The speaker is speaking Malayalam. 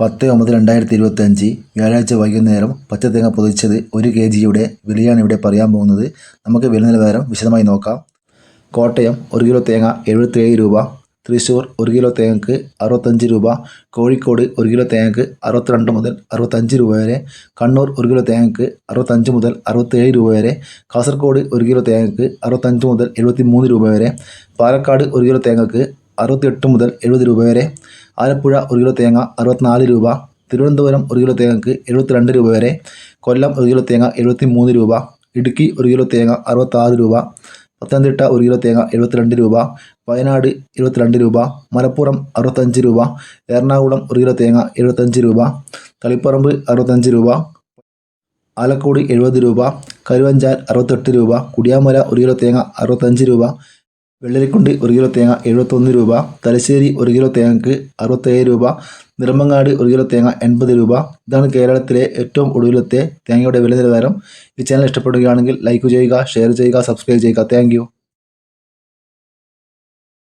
പത്ത് ഒമ്പത് രണ്ടായിരത്തി ഇരുപത്തഞ്ച് വ്യാഴാഴ്ച വൈകുന്നേരം പച്ചത്തേങ്ങ പൊതിച്ചത് ഒരു കെ ജിയുടെ വിലയാണ് ഇവിടെ പറയാൻ പോകുന്നത്. നമുക്ക് വില നിലവാരം വിശദമായി നോക്കാം. കോട്ടയം ഒരു കിലോ തേങ്ങ എഴുപത്തേഴ് രൂപ. തൃശ്ശൂർ ഒരു കിലോ തേങ്ങക്ക് അറുപത്തഞ്ച് രൂപ. കോഴിക്കോട് ഒരു കിലോ തേങ്ങക്ക് അറുപത്തിരണ്ട് മുതൽ അറുപത്തഞ്ച് രൂപ വരെ. കണ്ണൂർ ഒരു കിലോ തേങ്ങക്ക് അറുപത്തഞ്ച് മുതൽ അറുപത്തേഴ് രൂപ വരെ. കാസർഗോഡ് ഒരു കിലോ തേങ്ങക്ക് അറുപത്തഞ്ച് മുതൽ എഴുപത്തി മൂന്ന് രൂപ വരെ. പാലക്കാട് ഒരു കിലോ തേങ്ങക്ക് അറുപത്തിയെട്ട് മുതൽ എഴുപത് രൂപ വരെ. ആലപ്പുഴ ഒരു കിലോ തേങ്ങ അറുപത്തിനാല് രൂപ. തിരുവനന്തപുരം ഒരു കിലോ തേങ്ങക്ക് എഴുപത്തിരണ്ട് രൂപ വരെ. കൊല്ലം ഒരു കിലോ തേങ്ങ എഴുപത്തി മൂന്ന് രൂപ. ഇടുക്കി ഒരു കിലോ തേങ്ങ അറുപത്താറ് രൂപ. പത്തനംതിട്ട ഒരു കിലോ തേങ്ങ എഴുപത്തിരണ്ട് രൂപ. വയനാട് എഴുപത്തിരണ്ട് രൂപ. മലപ്പുറം അറുപത്തഞ്ച് രൂപ. എറണാകുളം ഒരു കിലോ തേങ്ങ എഴുപത്തഞ്ച് രൂപ. തളിപ്പറമ്പ് അറുപത്തഞ്ച് രൂപ. ആലക്കോട് എഴുപത് രൂപ. കരുവഞ്ചാൽ അറുപത്തെട്ട് രൂപ. കുടിയാമല ഒരു കിലോ തേങ്ങ അറുപത്തഞ്ച് രൂപ. വെള്ളരിക്കുണ്ട് ഒരു കിലോ തേങ്ങ എഴുപത്തൊന്ന് രൂപ തലശ്ശേരി ഒരു കിലോ തേങ്ങക്ക് അറുപത്തേഴ് രൂപ നിർമ്മങ്ങാട് ഒരു കിലോ തേങ്ങ എൺപത് രൂപ. ഇതാണ് കേരളത്തിലെ ഏറ്റവും ഒടുവിലത്തെ തേങ്ങയുടെ വില നിലവാരം ഈ ചാനൽ ഇഷ്ടപ്പെടുകയാണെങ്കിൽ ലൈക്ക് ചെയ്യുക ഷെയർ ചെയ്യുക സബ്സ്ക്രൈബ് ചെയ്യുക. താങ്ക്